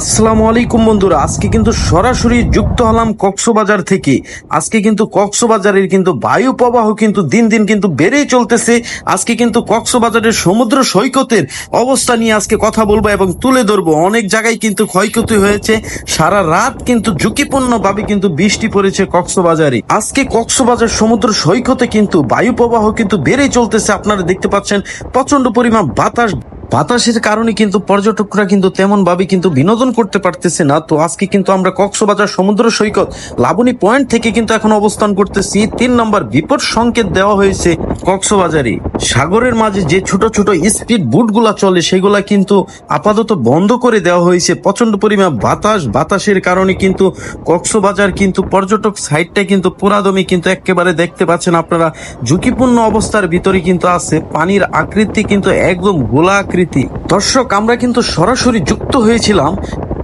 আসসালামু আলাইকুম বন্ধুরা, আজকে কিন্তু সরাসরি যুক্ত হলাম কক্সবাজার থেকে। আজকে কিন্তু কক্সবাজারের কিন্তু বায়ু প্রবাহ কিন্তু দিন দিন কিন্তু বেড়েই চলতেছে। আজকে কিন্তু কক্সবাজারের সমুদ্র সৈকতের অবস্থা নিয়ে আজকে কথা বলব এবং তুলে ধরবো। অনেক জায়গায় কিন্তু ক্ষয়ক্ষতি হয়েছে। সারা রাত কিন্তু ঝুঁকিপূর্ণ ভাবে কিন্তু বৃষ্টি পড়েছে কক্সবাজারে। আজকে কক্সবাজার সমুদ্র সৈকতে কিন্তু বায়ু প্রবাহ কিন্তু বেড়েই চলতেছে। আপনারা দেখতে পাচ্ছেন প্রচণ্ড পরিমাণ বাতাস। বাতাসের কারণে কিন্তু পর্যটকরা কিন্তু তেমন ভাবে কিন্তু বিনোদন করতে পারতেছে না। তো আজকে কিন্তু আমরা কক্সবাজার সমুদ্র সৈকত লাবণী পয়েন্ট থেকে কিন্তু এখন অবস্থান করতেছি। তিন নম্বর বিপদ সংকেত দেওয়া হয়েছে কক্সবাজারে। সাগরের মাঝে যে ছোট ছোট স্পিড বুটগুলা চলে, সেগুলা কিন্তু আপাতত বন্ধ করে দেওয়া হয়েছে। প্রচণ্ড পরিমাণ বাতাস, বাতাসের কারণে কিন্তু কক্সবাজার কিন্তু পর্যটক সাইডটা কিন্তু পুরাদমে কিন্তু একেবারে দেখতে পাচ্ছেন আপনারা। ঝুঁকিপূর্ণ অবস্থার ভিতরে কিন্তু আছে। পানির আকৃতি কিন্তু একদম গোলা আকৃতি। দর্শক, আমরা কিন্তু সরাসরি যুক্ত হয়েছিলাম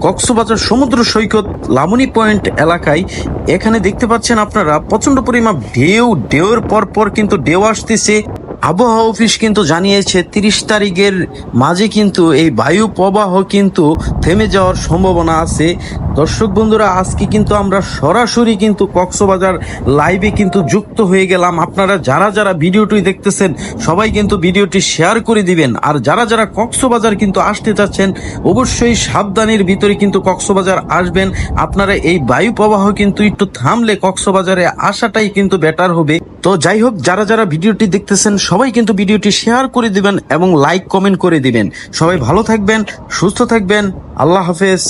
কক্সবাজার সমুদ্র সৈকত লামনি পয়েন্ট এলাকায় এখানে দেখতে পাচ্ছেন আপনারা প্রচণ্ড পরিমাণ ঢেউ ঢেউর পর পর কিন্তু ঢেউ আসতেছে। আবহাওয়া অফিস কিন্তু জানিয়েছে, তিরিশ তারিখের মাঝে কিন্তু এই বায়ু প্রবাহ কিন্তু থেমে যাওয়ার সম্ভাবনা আছে। দর্শক বন্ধুরা, আজকে কিন্তু আমরা সরাসরি কিন্তু কক্সবাজার লাইভে কিন্তু যুক্ত হয়ে গেলাম। আপনারা যারা যারা ভিডিওটি দেখতেছেন, সবাই কিন্তু ভিডিওটি শেয়ার করে দিবেন। আর যারা যারা কক্সবাজার কিন্তু আসতে চাচ্ছেন, অবশ্যই সাবধানের ভিতরে কিন্তু কক্সবাজার আসবেন। আপনারা এই বায়ু প্রবাহ কিন্তু একটু থামলে কক্সবাজারে আসাটাই কিন্তু বেটার হবে। তো যাই হোক, যারা যারা ভিডিওটি দেখতেছেন, সবাই কিন্তু ভিডিওটি শেয়ার করে দিবেন এবং লাইক কমেন্ট করে দিবেন। সবাই ভালো থাকবেন, সুস্থ থাকবেন, আল্লাহ হাফেজ।